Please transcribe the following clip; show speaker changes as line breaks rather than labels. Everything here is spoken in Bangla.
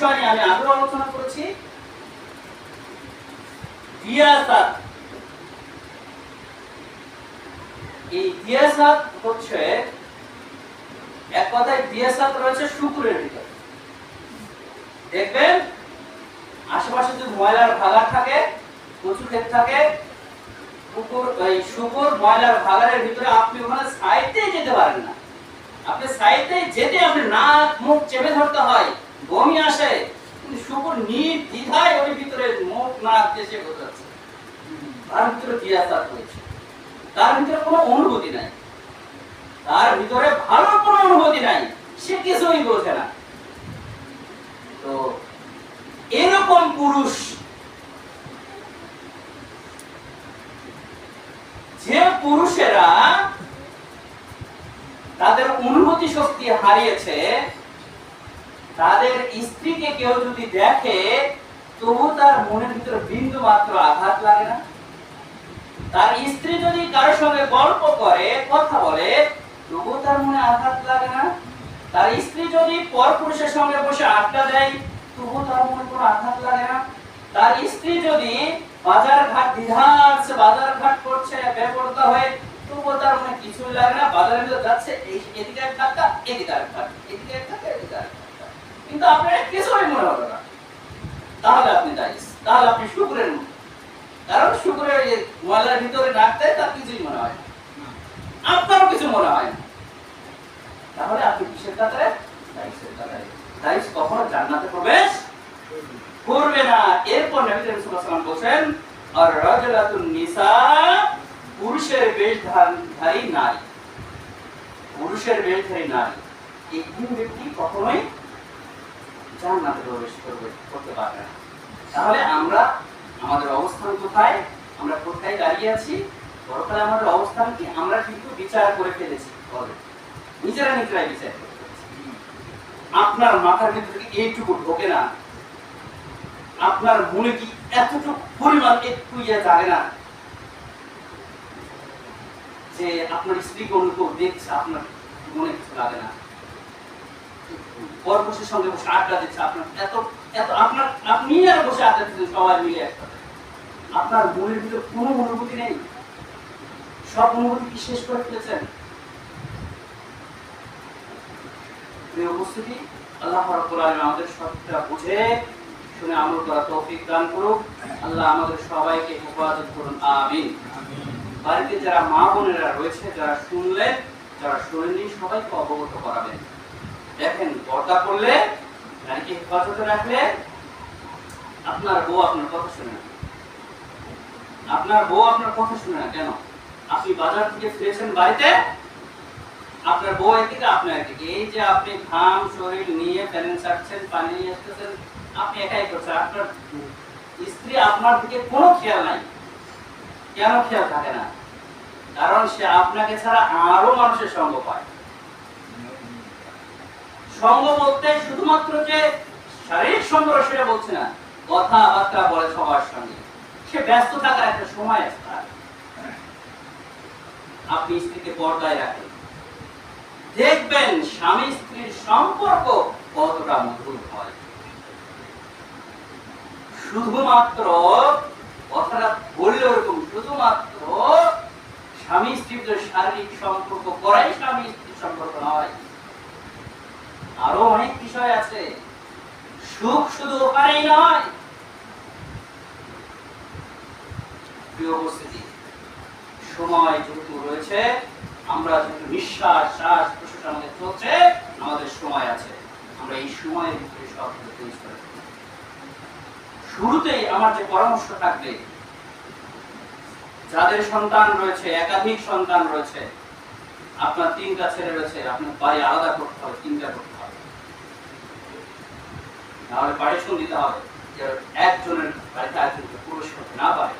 বিষয় নিয়ে আমি আগেও আলোচনা করেছি। হচ্ছে, এক কথায় দিয়াসাত রয়েছে শুকুরের ভিতরে। দেখবেন, আশেপাশে যদি ময়লার ভাগার থাকে কচু ক্ষেত থাকে, পুকুর, এই শুকুর, ময়লার ভাগারের ভিতরে আপনি ওখানে সাইডে যেতে পারেন না। আপনি সাইডে যেতে আপনি নাক, মুখ চেপে ধরতে হয়। বমি আসে শুকুর নির্দ্বিধায় ওর ভিতরে মুখ নাক চেপে বোঝাচ্ছে তার ভিতরে দিয়াসাত রয়েছে তার ভিতরে কোনো অনুভূতি নাই। তার ভিতরে ভালো কোনো অনুভূতি নাই। সে কিছুই বোঝে না। তো এরকম পুরুষ যে পুরুষেরা তাদের অনুভূতি শক্তি হারিয়েছে তাদের স্ত্রীকে কেউ যদি দেখে তবু তার মনের ভিতরে বিন্দু মাত্র আঘাত লাগে না। তার স্ত্রী যদি কারোর সঙ্গে গল্প করে, কথা বলে তবু তার মনে আঘাত লাগে না। তার স্ত্রী যদি পর পুরুষের সঙ্গে বসে আড্ডা দেয় তবু তার মনে কোনো আঘাত লাগে না। তার স্ত্রী যদি বাজার ঘাট দিধারছে বাজার ঘাট করছে বেপরদা হয়ে তবু তার মনে কিছুই লাগে না। বাজারের ভিতরে যাচ্ছে এদিকে এক ধাক্কা, এদিকে এক ধাক্কা, এদিকে এক ধাক্কা, এদিকে কিন্তু আপনার কিছুই মনে হলো না। তাহলে আপনি দায়িস তাহলে আপনি শুকুরের মতো। কারণ শুকুরের এই ময়লার ভিতরে ডাকতে তার কিছুই মনে হয় আপনারও কিছু মনে হয় তাহলে আপনি কিসের কাতারে? দায়িত্বের কাতারে। দায়িত্ব কখনো জান্নাতে প্রবেশ করবে না। এরপর নবী বলেন আর রাজুলাতুন নিসা পুরুষের বেশধারী নারী পুরুষের বেশধারী নারী এই ব্যক্তি কখনোই করতে পারবে তাহলে আমরা আমাদের অবস্থান কোথায়? আমরা কোথায় দাঁড়িয়ে আছি? আমাদের অবস্থান কি? আমরা কিন্তু বিচার করে ফেলেছি নিজেরা নিজেরাই বিচার করে আপনার মাথার ভিতরে এইটুকু ঢোকে না। আপনার মনে কি এতটুকু পরিমাণ একটু ইয়ে জাগে না? যে আপনার স্ত্রীকে অন্য দেখছে, আপনার মনে কিছু লাগে না। সঙ্গে বসে আড্ডা দিচ্ছে আপনার। এত এত, আপনার, আপনি আর বসে আড্ডা দিচ্ছেন সবাই মিলে আপনার মনের ভিতরে কোনো অনুভূতি নেই? সব অনুভূতি কি শেষ করে ফেলেছেন? আল্লাহ রাব্বুল আলামিন আমাদের সবটা বুঝে শুনে আমল তৌফিক দান করুক। আল্লাহ আমাদের সবাইকে হেফাজত করুন। আমিন। বাড়িতে যারা মা বোনেরা রয়েছে, যারা শুনলেন যারা শোনেননি, সবাইকে অবগত করাবেন। দেখেন, পর্দা করলে নারীকে হেফাজতে রাখলে, আপনার বউ আপনার কথা শুনে না। আপনার বউ আপনার কথা শুনে না কেন? আপনি বাজার থেকে ফিরেছেন বাড়িতে, আপনার বউ একদিকে আপনার একদিকে এই যে আপনি ঘাম, শরীর নিয়ে প্যালেন ছাড়ছেন, পানি নিয়ে আসতেছেন, আপনি একাই করছেন। আপনার স্ত্রী আপনার দিকে কোনো খেয়াল নাই। কেন খেয়াল থাকে না? কারণ সে আপনাকে ছাড়া আরও মানুষের সঙ্গ পায়। সঙ্গ বলতে শুধুমাত্র যে শারীরিক সঙ্গ সেটা বলছে না, কথাবার্তা বলে সবার সঙ্গে। সে ব্যস্ত থাকার একটা সময় আছে তার। আপনি স্ত্রীকে পর্দায় রাখেন। দেখবেন স্বামী স্ত্রীর সম্পর্ক কতটা মধুর হয়। শুধুমাত্র কথাটা বললে ওরকম শুধুমাত্র স্বামী স্ত্রীর যে শারীরিক সম্পর্ক করাই স্বামী স্ত্রীর সম্পর্ক নয়। আরও অনেক বিষয় আছে। সুখ শুধু ওখানেই নয়। সময় যেহেতু রয়েছে, আমরা যেহেতু নিঃশ্বাস, শ্বাস প্রশ্বাস আমাদের চলছে, আমাদের সময় আছে। আমরা এই সময়ের ভিতরে সব শুরুতেই আমার যে পরামর্শ থাকবে, যাদের সন্তান রয়েছে, একাধিক সন্তান রয়েছে, আপনার তিনটা ছেলে রয়েছে, আপনার বাড়ি আলাদা করতে হবে, তিনটা করতে নাহলে পারিশ্রম দিতে হবে যে একজনের বাড়িতে একজনকে পুরস্কার না পারে।